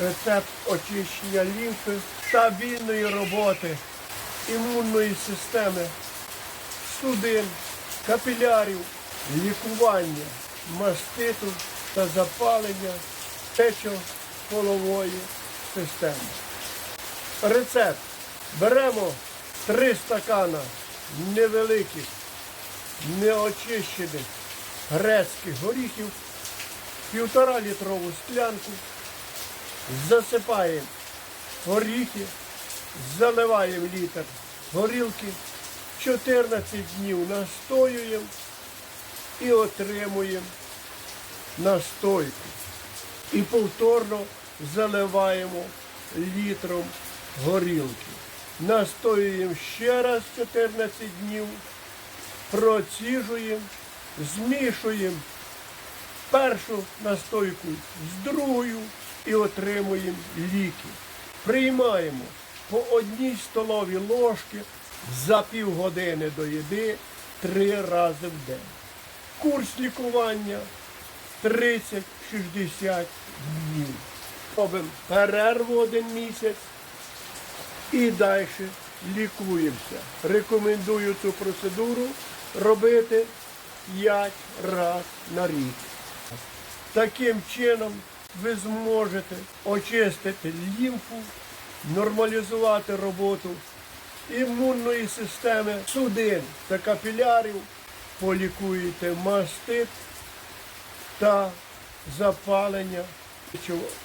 рецепт очищення лімфи, стабільної роботи імунної системи, судин, капілярів, лікування маститу та запалення печо-полової системи. Рецепт. Беремо 3 стакана невеликих, неочищених грецьких горіхів, півтора літрову склянку, засипаємо горіхи, заливаємо літр горілки, 14 днів настоюємо і отримуємо настойку. І повторно заливаємо літром горілки. Настоюємо ще раз 14 днів, проціжуємо, змішуємо першу настойку з другою і отримуємо ліки. Приймаємо по одній столовій ложці за півгодини до їди три рази в день. Курс лікування 30-60 днів. Робимо перерву один місяць і далі лікуємося. Рекомендую цю процедуру робити 5 разів на рік. Таким чином ви зможете очистити лімфу, нормалізувати роботу імунної системи, судин та капілярів, полікуєте мастит та запалення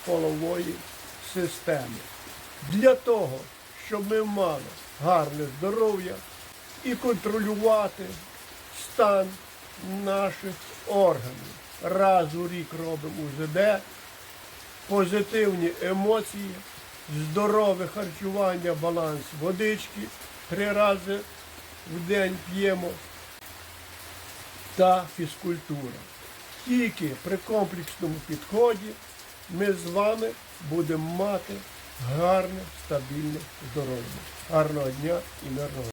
полової системи. Для того, щоб ми мали гарне здоров'я і контролювати стан наших органів. Раз у рік робимо УЗД, позитивні емоції, здорове харчування, баланс водички, три рази в день п'ємо та фізкультура. Тільки при комплексному підході ми з вами будемо мати гарне, стабільне здоров'я. Гарного дня і мирного.